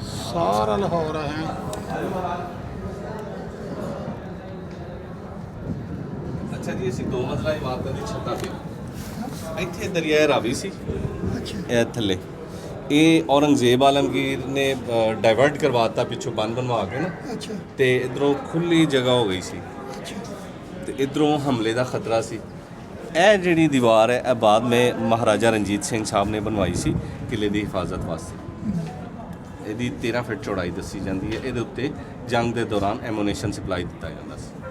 Speaker 2: ਸਾਰਾ ਲਾਹੌਰ ਹੈ।
Speaker 1: ਅੱਛਾ ਜੀ ਅਸੀਂ ਦੋ ਮੰਜ਼ਲਾ ਇਮਾਰਤਾਂ ਦੀ ਛੱਤਾਂ ਤੇ ਇੱਥੇ ਦਰਿਆ ਰਾਵੀ ਸੀ।
Speaker 2: ਅੱਛਾ।
Speaker 1: ਇਹ ਥੱਲੇ। ਇਹ ਔਰੰਗਜ਼ੇਬ ਆਲਮਗੀਰ ਨੇ ਡਾਇਵਰਟ ਕਰਵਾਤਾ ਪਿੱਛੋਂ ਬੰਨ ਬਣਵਾ ਕੇ ਨਾ।
Speaker 2: ਅੱਛਾ।
Speaker 1: ਤੇ ਇਧਰੋਂ ਖੁੱਲੀ ਜਗ੍ਹਾ ਹੋ ਗਈ ਸੀ। ਤੇ ਇਧਰੋਂ ਹਮਲੇ ਦਾ ਖਤਰਾ ਸੀ। ਇਹ ਜਿਹੜੀ ਦੀਵਾਰ ਹੈ ਇਹ ਬਾਅਦ ਵਿੱਚ ਮਹਾਰਾਜਾ ਰਣਜੀਤ ਸਿੰਘ ਸਾਹਿਬ ਨੇ ਬਣਵਾਈ ਸੀ ਕਿਲੇ ਦੀ ਹਿਫਾਜ਼ਤ ਵਾਸਤੇ। ਇਹਦੀ 13 ਫਿਟ ਚੌੜਾਈ ਦੱਸੀ ਜਾਂਦੀ ਹੈ। ਇਹਦੇ ਉੱਤੇ ਜੰਗ ਦੇ ਦੌਰਾਨ ਐਮੂਨੇਸ਼ਨ ਸਪਲਾਈ ਦਿੱਤਾ ਜਾਂਦਾ ਸੀ।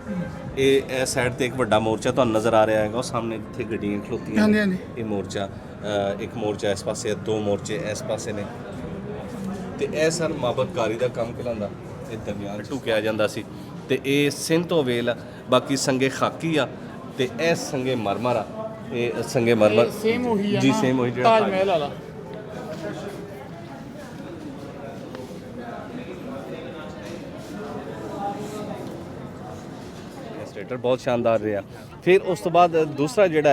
Speaker 1: ਇਹ ਇਹ ਸਾਈਡ ਤੇ ਇੱਕ ਵੱਡਾ ਮੋਰਚਾ ਤੁਹਾਨੂੰ ਨਜ਼ਰ ਆ ਰਿਹਾ ਹੈਗਾ ਉਹ ਸਾਹਮਣੇ ਜਿੱਥੇ ਗੱਡੀਆਂ ਖਲੋਤੀਆਂ
Speaker 2: ਹਾਂਜੀ,
Speaker 1: ਨੇ।
Speaker 2: ਹਾਂਜੀ।
Speaker 1: ਇਹ ਮੋਰਚਾ ਅ, ਇੱਕ ਮੋਰਚਾ ਇਸ ਪਾਸੇ ਹੈ, ਦੋ ਮੋਰਚੇ ਇਸ ਪਾਸੇ ਨੇ ਤੇ ਇਹ ਸਰ ਮਾਬਤਕਾਰੀ ਦਾ ਕੰਮ ਕਹਿਲਾਉਂਦਾ ਇਹ ਦਰਮਿਆਨ ਢੁਕਿਆ ਜਾਂਦਾ ਸੀ ਤੇ ਇਹ ਸਿੰਧ ਤੋਂ ਵੇਲ ਆ, ਬਾਕੀ ਸੰਗੇ ਖਾਕੀ ਆ ਤੇ ਇਹ ਸੰਗੇ ਮਰਮਰ ਆ ਇਹ ਸੰਗੇ ਮਰਮਰ
Speaker 2: ਸੇਮ ਉਹੀ ਆ
Speaker 1: ਜੀ
Speaker 2: ਨਾ,
Speaker 1: ਸੇਮ ਉਹੀ ਜਿਹੜਾ
Speaker 2: ਤਾਜ ਮਹਿਲ ਵਾਲਾ
Speaker 1: ਸੈਕਟਰ ਬਹੁਤ ਸ਼ਾਨਦਾਰ ਰਿਹਾ। ਫਿਰ ਉਸ ਤੋਂ ਬਾਅਦ ਦੂਸਰਾ ਜਿਹੜਾ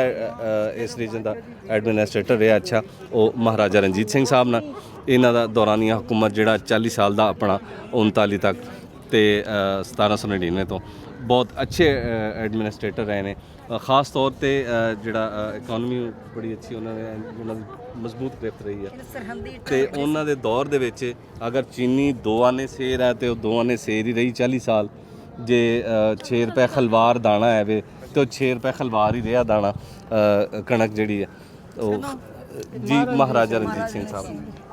Speaker 1: ਇਸ ਰੀਜਨ ਦਾ ਐਡਮਿਨਿਸਟਰੇਟਰ ਰਿਹਾ ਅੱਛਾ ਉਹ ਮਹਾਰਾਜਾ ਰਣਜੀਤ ਸਿੰਘ ਸਾਹਿਬ ਨਾਲ। ਇਹਨਾਂ ਦਾ ਦੌਰਾਨੀਆ ਹਕੂਮਤ ਜਿਹੜਾ 40 ਸਾਲ ਦਾ ਆਪਣਾ 39 ਤੱਕ ਤੇ 1799 ਤੋਂ ਬਹੁਤ ਅੱਛੇ ਐਡਮਿਨਿਸਟਰੇਟਰ ਰਹੇ ਨੇ। ਖਾਸ ਤੌਰ ਤੇ ਜਿਹੜਾ ਇਕਨੋਮੀ ਬੜੀ ਅੱਛੀ ਉਹਨਾਂ ਨੇ ਉਹਨਾਂ ਦੀ ਮਜ਼ਬੂਤ ਗ੍ਰਿਫਤ ਰਹੀ ਹੈ। ਤੇ ਉਹਨਾਂ ਦੇ ਦੌਰ ਦੇ ਵਿੱਚ ਅਗਰ ਚੀਨੀ ਦੋ ਆਨੇ ਸੇਰ ਹੈ ਤੇ ਉਹ ਦੋ ਆਨੇ ਸੇਰ ਹੀ ਰਹੀ 40 ਸਾਲ। ਜੇ 6 ਰੁਪਏ ਖਲਵਾਰ ਦਾਣਾ ਹੈ ਵੇ ਤੇ ਉਹ 6 ਰੁਪਏ ਖਲਵਾਰ ਹੀ ਰਿਹਾ ਦਾਣਾ ਕਣਕ ਜਿਹੜੀ ਹੈ ਉਹ ਜੀ ਮਹਾਰਾਜਾ ਰਣਜੀਤ ਸਿੰਘ ਸਾਹਿਬ।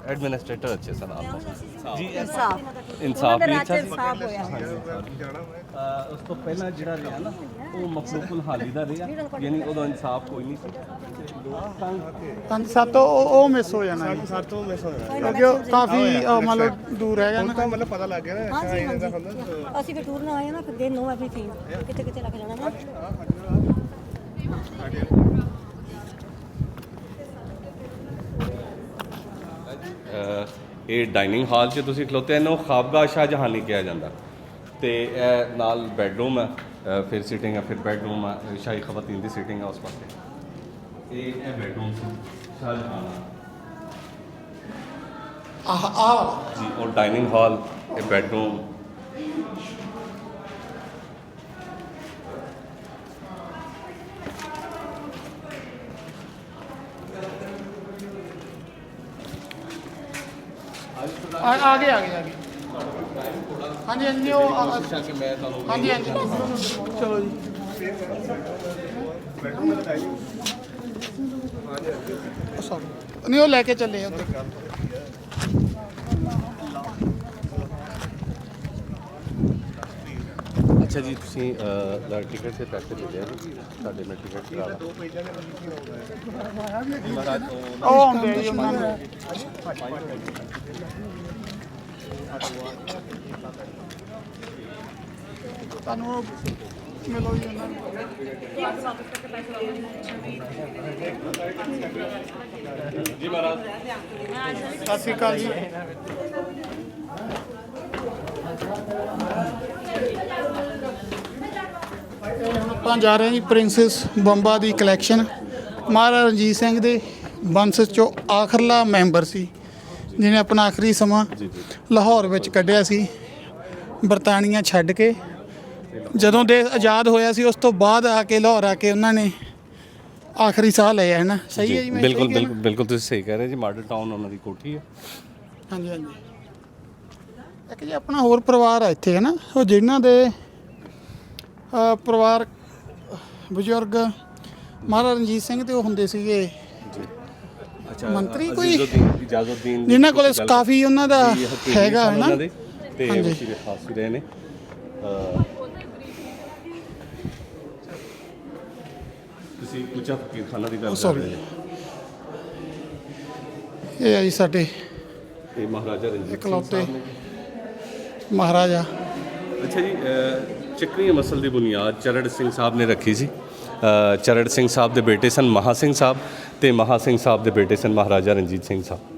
Speaker 1: ਐਡਮਿਨਿਸਟ੍ਰੇਟਰ ਅੱਛੇ ਸਨ ਆਪ ਜੀ
Speaker 7: ਇਨਸਾਫ
Speaker 1: ਇਨਸਾਫ ਵੀ ਅੱਛਾ ਸੀ
Speaker 7: ਇਨਸਾਫ
Speaker 1: ਹੋਇਆ ਉਸ ਤੋਂ ਪਹਿਲਾਂ ਜਿਹੜਾ ਰਿਹਾ ਨਾ ਉਹ ਮਖਲੂਕੁਲ ਹਾਲੀ ਦਾ ਰਿਹਾ ਯਾਨੀ ਉਹਦਾ ਇਨਸਾਫ ਕੋਈ ਨਹੀਂ ਸੀ
Speaker 2: ਤੰਗ ਸਾਤੋਂ ਉਹ ਮਿਸ ਹੋ ਜਾਣਾ ਜੀ
Speaker 4: ਸਾਤੋਂ ਮਿਸ ਹੋ ਜਾਣਾ
Speaker 2: ਕਿਉਂਕਿ ਉਹ ਕਾਫੀ ਮੰਨ ਲਓ ਦੂਰ ਹੈਗਾ ਨਾ
Speaker 4: ਮਤਲਬ ਪਤਾ ਲੱਗ ਗਿਆ ਨਾ
Speaker 8: ਅਸੀਂ ਫਿਰ ਟੂਰ ਨਾ ਆਏ ਨਾ ਫਿਰ ਦੇ ਨੋ ਐਵਰੀਥਿੰਗ ਕਿੱਥੇ ਕਿੱਥੇ ਲੱਗ ਜਾਣਾ ਨਾ
Speaker 1: ਇਹ ਡਾਈਨਿੰਗ ਹਾਲ 'ਚ ਤੁਸੀਂ ਖਲੋਤੇ ਇਹਨੂੰ ਖਾਬਗਾ ਸ਼ਾਹਜਹਾਨੀ ਕਿਹਾ ਜਾਂਦਾ ਤੇ ਇਹ ਨਾਲ ਬੈੱਡਰੂਮ ਹੈ ਫਿਰ ਸਿਟਿੰਗ ਹੈ ਫਿਰ ਬੈੱਡਰੂਮ ਹੈ ਸ਼ਾਹੀ ਖਵਾਤੀਨ ਦੀ ਸਿਟਿੰਗ ਹੈ ਉਸ ਪਾਸੇ ਇਹ ਇਹ ਬੈੱਡਰੂਮ ਸ਼ਾਹਜਹਾਨ।
Speaker 2: ਆਹ ਆਹ ਵਾਲਾ।
Speaker 1: ਜੀ ਉਹ ਡਾਈਨਿੰਗ ਹਾਲ ਇਹ ਬੈੱਡਰੂਮ
Speaker 2: ਆ ਆ ਗਏ ਆ ਗਏ ਆ ਗਏ। ਹਾਂਜੀ ਹਾਂਜੀ ਉਹ ਆ- ਆ-
Speaker 1: ਕਿ ਮੈਂ ਤੁਹਾਨੂੰ
Speaker 2: ਹਾਂਜੀ ਹਾਂਜੀ ਚਲੋ ਜੀ ਸੌਰੀ। ਨਹੀਂ ਉਹ ਲੈ ਕੇ ਚੱਲੇ ਆ ਉੱਧਰ
Speaker 1: ਅੱਛਾ ਜੀ ਤੁਸੀਂ ਦਾ ਟਿਕਟ ਤੇ ਪੈਸੇ ਦੇ ਦਿਆ ਸਾਡੇ ਮੈਂ ਟਿਕਟ ਕਰਾ ਲਾ।
Speaker 2: ਉਹ ਆਉਂਦੇ ਆ ਜੀ ਉਹਨਾਂ ਨੂੰ। ਤੁਹਾਨੂੰ ਉਹ ਮਿਲੋ ਜੀ ਉਹਨਾਂ ਨੂੰ।
Speaker 1: ਜੀ ਮਹਾਰਾਜ।
Speaker 2: ਸਤਿ ਸ਼੍ਰੀ ਅਕਾਲ ਜੀ। ਆਪਾਂ ਜਾ ਰਹੇ ਹਾਂ ਜੀ ਪ੍ਰਿੰਸੈਸ ਬੰਬਾ ਦੀ ਕਲੈਕਸ਼ਨ ਮਹਾਰਾਜਾ ਰਣਜੀਤ ਸਿੰਘ ਦੇ ਵੰਸ਼ ਚੋਂ ਆਖਰਲਾ ਮੈਂਬਰ ਸੀ ਜਿਹਨੇ ਆਪਣਾ ਆਖਰੀ ਸਮਾਂ ਲਾਹੌਰ ਵਿੱਚ ਕੱਢਿਆ ਸੀ ਬਰਤਾਨੀਆ ਛੱਡ ਕੇ। ਜਦੋਂ ਦੇਸ਼ ਆਜ਼ਾਦ ਹੋਇਆ ਸੀ ਉਸ ਤੋਂ ਬਾਅਦ ਆ ਕੇ ਲਾਹੌਰ ਆ ਕੇ ਉਹਨਾਂ ਨੇ ਆਖਰੀ ਸਾਹ ਲਿਆ ਹੈ ਨਾ? ਸਹੀ ਹੈ ਜੀ ਮੈਂ ਸਹੀ
Speaker 1: ਬਿਲਕੁਲ
Speaker 2: ਕਹਿ?
Speaker 1: ਬਿਲਕੁਲ ਬਿਲਕੁਲ ਤੁਸੀਂ ਸਹੀ ਕਹਿ ਰਹੇ ਜੀ ਮਾਡਲ ਟਾਊਨ ਉਹਨਾਂ ਦੀ ਕੋਠੀ ਹੈ।
Speaker 2: ਹਾਂਜੀ ਹਾਂਜੀ। ਇੱਕ ਜੀ ਆਪਣਾ ਹੋਰ ਪਰਿਵਾਰ ਆ ਇੱਥੇ ਹੈ ਨਾ? ਉਹ ਜਿਨ੍ਹਾਂ ਦੇ ਅਹ, ਪਰਿਵਾਰ ਬਜ਼ੁਰਗ ਮਹਾਰਾਜਾ ਰਣਜੀਤ ਸਿੰਘ ਤੇ ਉਹ ਹੁੰਦੇ ਸੀਗੇ।
Speaker 1: ਅੱਛਾ
Speaker 2: ਮੰਤਰੀ ਕੋਈ? ਜਿਨ੍ਹਾਂ ਕੋਲ ਕਾਫੀ ਉਹਨਾਂ ਦਾ
Speaker 1: ਹਥੇਲੀ
Speaker 2: ਹੈਗਾ ਹੈ
Speaker 1: ਸਨ
Speaker 2: ਨਾ
Speaker 1: ਉਹਨਾਂ ਦੇ ਤੇ
Speaker 2: ਹਾਂਜੀ।
Speaker 1: ਵਸੀਲੇ ਖਾਸ ਵੀ ਰਹੇ ਨੇ। ਅਹ, ਤੁਸੀਂ ਉੱਚਾ ਫਕੀਰ ਖਾਨਾ ਦੀ ਗੱਲ ਕਰ
Speaker 2: sorry।
Speaker 1: ਰਹੇ
Speaker 2: ਇਹ ਆ ਜੀ ਸਾਡੇ
Speaker 1: ਹੋ ਇਹ ਮਹਾਰਾਜਾ ਰਣਜੀਤ ਸਿੰਘ
Speaker 2: ਇਕਲੌਤੇ
Speaker 1: ਸਾਹਿਬ ਨੇ।
Speaker 2: ਮਹਾਰਾਜਾ।
Speaker 1: ਅੱਛਾ ਜੀ ਚੱਕਰੀ ਮਸਲ ਦੀ ਬੁਨਿਆਦ ਚਰੜ ਸਿੰਘ ਸਾਹਿਬ ਨੇ ਰੱਖੀ ਸੀ। ਚਰੜ ਸਿੰਘ ਸਾਹਿਬ ਦੇ ਬੇਟੇ ਸਨ ਮਹਾ ਸਿੰਘ ਸਾਹਿਬ ਤੇ ਮਹਾ ਸਿੰਘ ਸਾਹਿਬ ਦੇ ਬੇਟੇ ਸਨ ਮਹਾਰਾਜਾ ਰਣਜੀਤ ਸਿੰਘ ਸਾਹਿਬ।